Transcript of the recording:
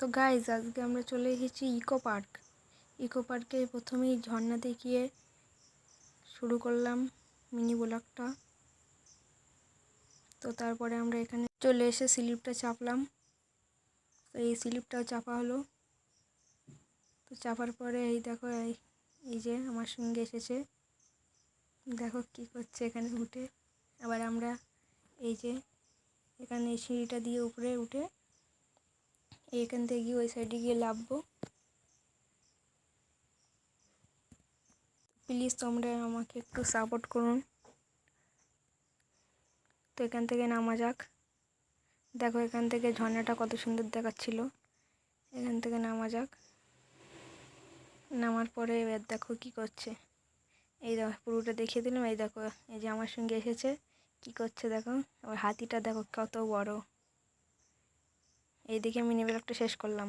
তো গাইজ আজকে আমরা চলে এসেছি ইকো পার্ক ইকো পার্কে প্রথমেই ঝর্ণা দেখিয়ে শুরু করলাম মিনি ব্লগটা তো তারপরে আমরা এখানে চলে এসে স্লিপটা চাপলাম। তো এই স্লিপটাও চাপা হলো। তো চাপার পরে এই দেখো এই যে আমার সঙ্গে এসেছে। দেখো কি করছে এখানে উঠে। আবার আমরা এই যে এখানে সিঁড়িটা দিয়ে উপরে উঠে এখান থেকে গিয়ে ওই সাইডে গিয়ে লাভবো প্লিজ তোমরা আমাকে একটু সাপোর্ট করুন। তো এখান থেকে নামা যাক। দেখো এখান থেকে ঝর্ণাটা কত সুন্দর দেখাচ্ছিল। এখান থেকে নামা যাক। নামার পরে এবার দেখো কি করছে। এই দেখো, পুরোটা দেখিয়ে দিলাম। এই দেখো, এই যে আমার সঙ্গে এসেছে। কি করছে দেখো? আবার হাতিটা দেখো কত বড়। এই দিকে মিনি ব্লগটা শেষ করলাম।